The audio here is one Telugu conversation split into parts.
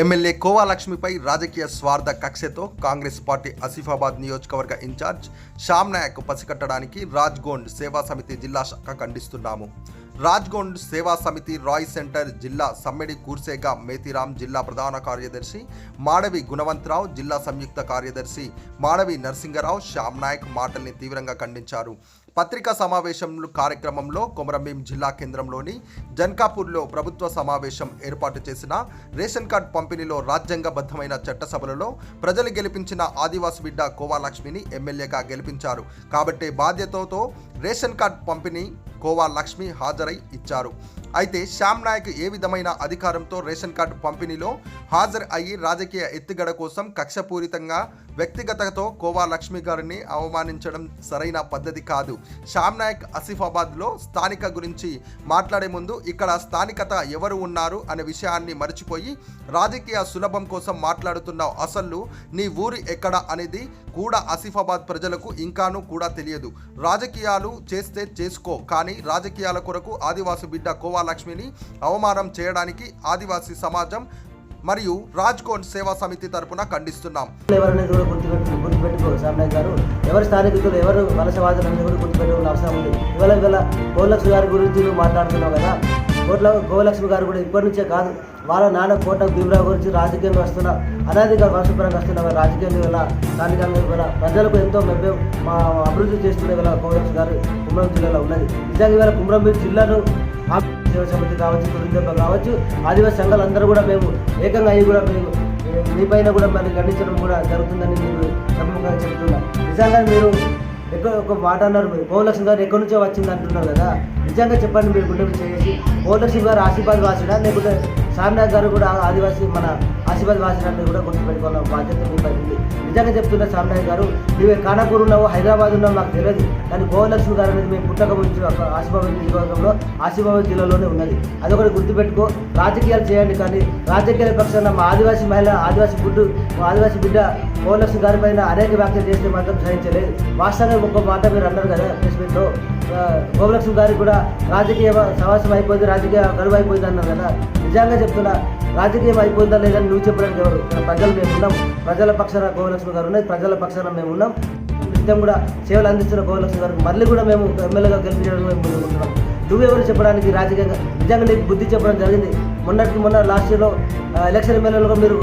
ఎమ్మెల్యే కోవాలక్ష్మిపై రాజకీయ స్వార్థ కక్షతో కాంగ్రెస్ పార్టీ ఆసిఫాబాద్ నియోజకవర్గ ఇన్ఛార్జ్ శ్యామ్ నాయక్ పసికట్టడానికి రాజ్గోండ్ సేవా సమితి జిల్లా శాఖ ఖండిస్తున్నాము. రాజ్గోండ్ సేవా సమితి రాయ్ సెంటర్ జిల్లా సమ్మెడి కూర్సేగా మేతిరామ్ జిల్లా ప్రధాన కార్యదర్శి మాడవి గుణవంతరావు జిల్లా సంయుక్త కార్యదర్శి మాడవి నరసింగరావు శ్యామ్ నాయక్ మాటల్ని తీవ్రంగా ఖండించారు. పత్రికా సమావేశం కార్యక్రమంలో కొమరంభీం జిల్లా కేంద్రంలోని జన్కాపూర్లో ప్రభుత్వ సమావేశం ఏర్పాటు చేసిన రేషన్ కార్డ్ పంపిణీలో రాజ్యాంగబద్ధమైన చట్టసభలలో ప్రజలు గెలిపించిన ఆదివాసి బిడ్డ కోవాలక్ష్మిని ఎమ్మెల్యేగా గెలిపించారు. కాబట్టి బాధ్యతతో రేషన్ కార్డ్ పంపిణీ కోవా లక్ష్మి హాజరై ఇచ్చారు. అయితే శ్యామ్ నాయక్ ఏ విధమైన అధికారంతో రేషన్ కార్డు పంపిణీలో హాజరు అయ్యి రాజకీయ ఎత్తుగడ కోసం కక్షపూరితంగా వ్యక్తిగతతో కోవా లక్ష్మి గారిని అవమానించడం సరైన పద్ధతి కాదు. శ్యామ్ నాయక్ ఆసిఫాబాద్లో స్థానిక గురించి మాట్లాడే ముందు ఇక్కడ స్థానికత ఎవరు ఉన్నారు అనే విషయాన్ని మర్చిపోయి రాజకీయ సులభం కోసం మాట్లాడుతున్నావు అసలు నీ ఊరి ఎక్కడ అనేది కూడా ఆసిఫాబాద్ ప్రజలకు ఇంకానూ కూడా తెలియదు. రాజకీయాలు చేస్తే చేసుకో. కానీ రాజకీయాల కొరకు ఆదివాసి బిడ్డ కోవాలక్ష్మిని అవమానం చేయడానికి ఆదివాసీ సమాజం మరియు రాజ్కోట్ సేవా సమితి తరపున ఖండిస్తున్నాం. గారు. ఎవరు స్థానికులు ఎవరు వలసవాదులు అనేది కూడా గుర్తుపెట్టుకోవాల్సిన అవసరం ఉంది. ఇవాళ ఇవాళ గోలక్ష్మి గారి గురించి మాట్లాడుతున్నావు కదా? గోట్ల గోలక్ష్మి గారు కూడా ఇప్పటి నుంచే కాదు వాళ్ళ నాన్న కోట భీమరావు గురించి రాజకీయంగా వస్తున్న అనాదిగా వంశపరంగా వస్తున్న రాజకీయంలో రాజకీయంగా ఇవాళ ఇవాళ ప్రజలకు ఎంతో మెబ్బే మా అభివృద్ధి చేస్తున్న ఇవాళ కోరక్ష గారు కుమరం జిల్లాలో ఉన్నది. నిజంగా ఇవాళ కుమ్రం జిల్లాను సేవ సమితి కావచ్చు తురిందెబ్బ కావచ్చు ఆదివాసీ సంఘాలు అందరూ కూడా మేము ఏకంగా అయ్యి కూడా మేము మీపైన మీ పైన కూడా మరి ఖండించడం కూడా జరుగుతుందని మీరు నమ్మకంగా చెప్తున్నా. నిజంగా మీరు ఎక్కడ ఒక మాట అన్నారు మీరు గోలక్ష్మి గారు ఎక్కడి నుంచో వచ్చింది అంటున్నారు కదా. నిజంగా చెప్పండి మీరు గుండె చేసి గోలక్ష్మి గారు ఆశీర్వాద్ వాసిడా లేకుంటే సామ్నాథ్ గారు కూడా ఆదివాసీ మన ఆశీర్వాద్ వాసిడా అనేది కూడా గుర్తుపెట్టుకోవాల బాధ్యత మీ ఉంది. నిజంగా చెప్తున్న సామ్నాథ్ గారు నువ్వు కానపూర్ ఉన్నావు హైదరాబాద్ ఉన్నావు నాకు తెలియదు. కానీ గోవలక్ష్మి గారు అనేది మేము పుట్టక ముందు ఆసిఫాబాద్ నియోజకవర్గంలో ఆసిఫాబాద్ జిల్లాలోనే ఉన్నది. అదొకటి గుర్తుపెట్టుకో. రాజకీయాలు చేయండి కానీ రాజకీయాల పక్షాన మా ఆదివాసీ మహిళ ఆదివాసీ గుడ్డు మా ఆదివాసీ బిడ్డ గోవలక్ష్మి గారి పైన అనేక వ్యాఖ్యలు చేస్తే మాత్రం సహించలేదు. వాస్తవంగా ఒక మాట మీరు అన్నారు కదా ప్రెస్ మీట్లో గారికి కూడా రాజకీయ సమాసం అయిపోయింది రాజకీయ గడువు అయిపోయింది అన్నారు కదా. నిజంగా చెప్తున్నా రాజకీయం అయిపోయిందా లేదని నువ్వు చెప్పడానికి ఎవరు? ప్రజలు మేము ఉన్నాం. ప్రజల పక్షాన గోలక్ష్మి గారు ఉన్నాయి ప్రజల పక్షాన మేము ఉన్నాం. నిత్యం కూడా సేవలు అందిస్తున్న గోలక్ష్మి గారికి మళ్ళీ కూడా మేము ఎమ్మెల్యేగా గెలిపించడం మేము ముందుకుంటున్నాం నువ్వెవరు చెప్పడానికి రాజకీయంగా? నిజంగా నీకు బుద్ధి చెప్పడం జరిగింది. మొన్నటికి మొన్న లాస్ట్ ఇయర్లో ఎలక్షన్ ఎమ్మెల్యేలుగా మీరు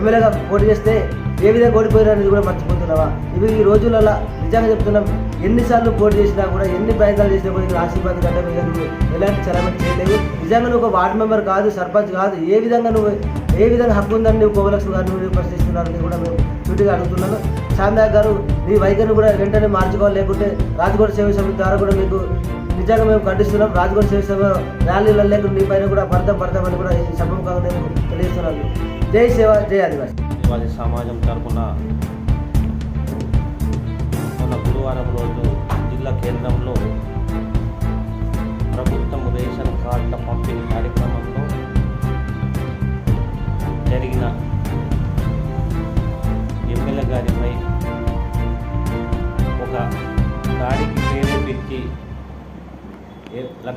ఎమ్మెల్యేగా పోటీ చేస్తే ఏ విధంగా ఓడిపోయారు అనేది కూడా మర్చిపోతున్నావా? ఇవి ఈ రోజులలో నిజంగా చెప్తున్నాం ఎన్నిసార్లు పోటీ చేసినా కూడా ఎన్ని ప్రయత్నాలు చేసినా కూడా ఇక్కడ ఆశీర్వాద్ కంటే మీద నువ్వు ఎలాంటి చలనం చేయలేదు నిజంగా నువ్వు ఒక వార్డు మెంబర్ కాదు సర్పంచ్ కాదు ఏ విధంగా నువ్వు ఏ విధంగా హక్కు ఉందని నువ్వు కోవలక్ష్మి గారు నువ్వు ప్రశ్నిస్తున్నారని కూడా మేము చుట్టూగా అడుగుతున్నాను. చాందా గారు నీ వైఖరిని కూడా వెంటనే మార్చుకోవాలి లేకుంటే రాజకోట సేవ సమితి ద్వారా కూడా మీకు నిజంగా మేము ఖండిస్తున్నాం. రాజకోట సేవ సభ ర్యాలీలలో లేకుండా నీ పైన కూడా పడతాం పడతామని కూడా ఈ సభముఖంగా నేను తెలియజేస్తున్నాను. జై సేవ జై ఆదివాసి. ఆదివాసీ సమాజం తరఫున మన గురువారం రోజు జిల్లా కేంద్రంలో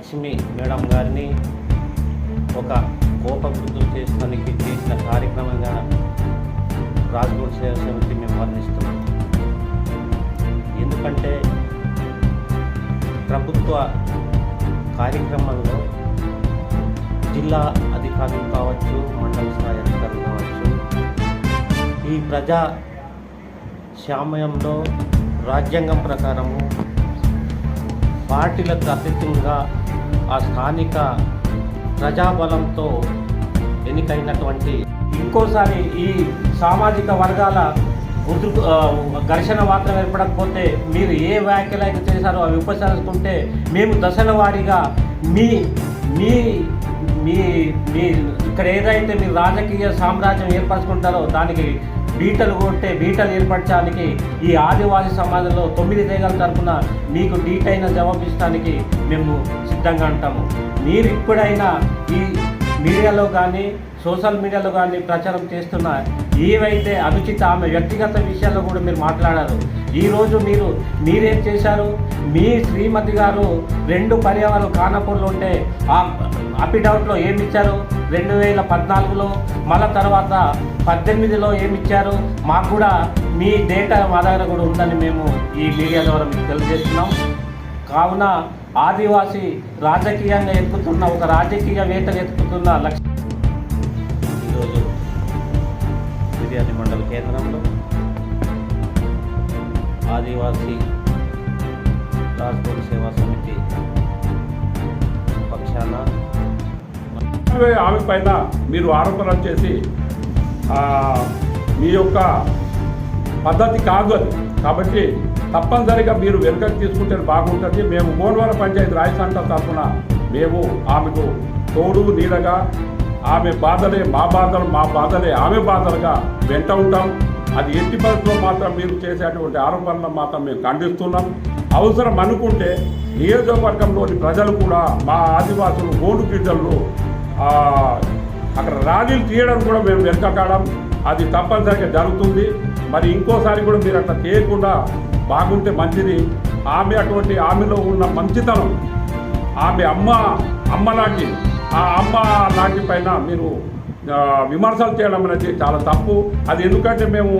లక్ష్మి మేడం గారిని ఒక కోపవృద్ధులు చేసుకోనికి చేసిన కార్యక్రమంగా రాజ్కోట్ సేవ సమితి మేము వర్ణిస్తున్నాం. ఎందుకంటే ప్రభుత్వ కార్యక్రమంలో జిల్లా అధికారులు కావచ్చు మండల స్థాయి అధికారులు కావచ్చు ఈ ప్రజా సమయంలో రాజ్యాంగం ప్రకారము పార్టీలకు అతీతంగా ఆ స్థానిక ప్రజాబలంతో ఎన్నికైనటువంటి ఇంకోసారి ఈ సామాజిక వర్గాల ఉద్రు ఘర్షణ మాత్రం ఏర్పడకపోతే మీరు ఏ వ్యాఖ్యలు చేశారో అవి ఉపసరించుకుంటే మేము దశల వారీగా మీ మీ మీ మీ ఇక్కడ ఏదైతే మీరు రాజకీయ సామ్రాజ్యం ఏర్పరచుకుంటారో దానికి బీటలు కొట్టే బీటలు ఏర్పరచడానికి ఈ ఆదివాసీ సమాజంలో తొమ్మిది తేగల తరఫున మీకు డీటైన జవాబు మేము సిద్ధంగా ఉంటాము మీరు ఇప్పుడైనా ఈ మీడియాలో కానీ సోషల్ మీడియాలో కానీ ప్రచారం చేస్తున్న ఏవైతే అనుచిత ఆమె వ్యక్తిగత విషయాల్లో కూడా మీరు మాట్లాడారు ఈరోజు మీరు మీరేం చేశారు మీ శ్రీమతి గారు రెండు పర్యావరణ కానపూర్లు ఉంటే ఆ అఫిడవిట్లో ఏమి ఇచ్చారు రెండు వేల పద్నాలుగులో మళ్ళా తర్వాత పద్దెనిమిదిలో ఏమి ఇచ్చారు మాకు కూడా మీ డేటా మా దగ్గర కూడా ఉందని మేము ఈ మీడియా ద్వారా మీకు తెలియజేస్తున్నాం. కావున ఆదివాసీ రాజకీయంగా ఎత్తుకుతున్న ఒక రాజకీయవేత్తలు ఎత్తుకుతున్న లక్ష ఈరోజు బిర్యానీ మండల కేంద్రంలో ఆదివాసీ రాజ్కోట్ సేవా సమితి పక్షాన ఆమె పైన మీరు ఆరోపణలు చేసి మీ యొక్క పద్ధతి కాదు అది. కాబట్టి తప్పనిసరిగా మీరు వెనుకకు తీసుకుంటే బాగుంటుంది. మేము గోల్వర పంచాయతీ రాయసంట తరఫున మేము ఆమెకు తోడు నీడగా ఆమె బాధలే మా బాధలు మా బాధలే ఆమె బాధలుగా వెంట ఉంటాం. అది ఎట్టి పరిస్థితుల్లో మాత్రం మీరు చేసేటువంటి ఆరోపణలను మాత్రం మేము ఖండిస్తున్నాం. అవసరం అనుకుంటే నియోజకవర్గంలోని ప్రజలు కూడా మా ఆదివాసులు గోడు గిడ్డలు అక్కడ రాజీలు తీయడం కూడా మేము వెనకకాడం అది తప్పనిసరిగా జరుగుతుంది. మరి ఇంకోసారి కూడా మీరు అట్లా చేయకుండా బాగుంటే మంచిది. ఆమె అటువంటి ఆమెలో ఉన్న మంచితనం ఆమె అమ్మ అమ్మ లాంటి ఆ అమ్మ లాంటి పైన మీరు విమర్శలు చేయడం అనేది చాలా తప్పు. అది ఎందుకంటే మేము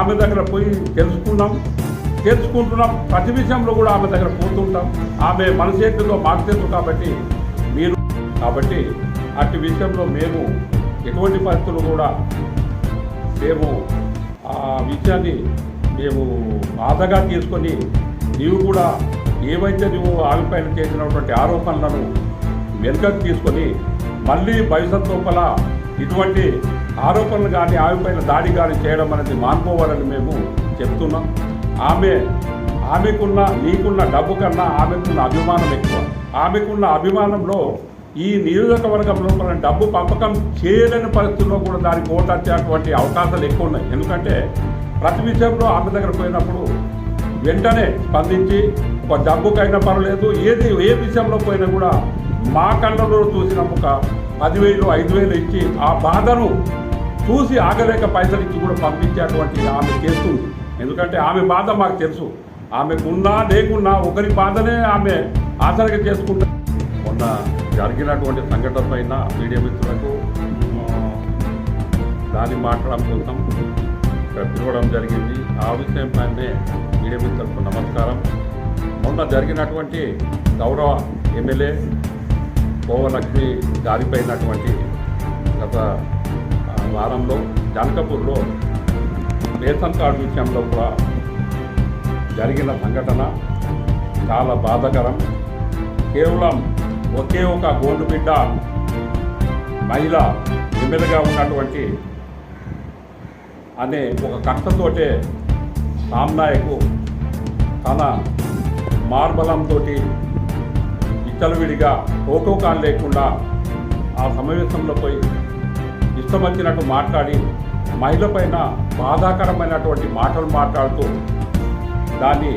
ఆమె దగ్గర పోయి తెలుసుకున్నాం. తెలుసుకుంటున్నాం. ప్రతి విషయంలో కూడా ఆమె దగ్గర పోతుంటాం. ఆమె మన చేతుల్లో మాకు తెలుసు కాబట్టి మీరు కాబట్టి అట్టి విషయంలో మేము ఎటువంటి పరిస్థితులు కూడా మేము ఆ విషయాన్ని మేము బాధగా తీసుకొని నీవు కూడా ఏవైతే నువ్వు ఆమె చేసినటువంటి ఆరోపణలను వెనుకకు తీసుకొని మళ్ళీ భవిష్యత్ లోపల ఇటువంటి ఆరోపణలు కానీ ఆమె దాడి కానీ చేయడం అనేది మానుకోవాలని మేము చెప్తున్నాం. ఆమె ఆమెకున్న నీకున్న డబ్బు కన్నా ఆమెకున్న అభిమానం ఎక్కువ. ఆమెకున్న అభిమానంలో ఈ నియోజకవర్గం లోపల డబ్బు పంపకం చేయలేని పరిస్థితుల్లో కూడా దానికి ఓటర్చేటువంటి అవకాశాలు ఎక్కువ ఉన్నాయి. ఎందుకంటే ప్రతి విషయంలో ఆమె దగ్గర పోయినప్పుడు వెంటనే స్పందించి ఒక డబ్బుకైనా పర్వాలేదు ఏది ఏ విషయంలో పోయినా కూడా మా కళ్ళలో చూసిన ఒక పదివేలు ఐదు వేలు ఇచ్చి ఆ బాధను చూసి ఆగలేక పైసలు ఇచ్చి కూడా పంపించేటువంటి ఆమె చేస్తుంది. ఎందుకంటే ఆమె బాధ మాకు తెలుసు. ఆమెకున్నా లేకున్నా ఒకరి బాధనే ఆమె ఆసరిగా చేసుకుంటా మొన్న జరిగినటువంటి సంఘటన పైన మీడియా మిత్రులకు దాన్ని మాట్లాడడం కోసం పెట్టుకోవడం పిలవడం జరిగింది. ఆ విషయం పైనే మీడియా మిత్రులకు నమస్కారం. మొన్న జరిగినటువంటి గౌరవ ఎమ్మెల్యే కోవలక్ష్మి జారిపోయినటువంటి గత వారంలో జానకపూర్లో రేషన్ కార్డు విషయంలో కూడా జరిగిన సంఘటన చాలా బాధాకరం. కేవలం ఒకే ఒక గోండు బిడ్డ మహిళ ఎమ్మెల్యేగా ఉన్నటువంటి అనే ఒక కక్షతోటే రామ్నాయకు తన మార్బలంతో విచ్చలవిడిగా ప్రోటోకాల్ లేకుండా ఆ సమావేశంలో పోయి ఇష్టం వచ్చినట్టు మాట్లాడి మహిళ పైన బాధాకరమైనటువంటి మాటలు మాట్లాడుతూ దాన్ని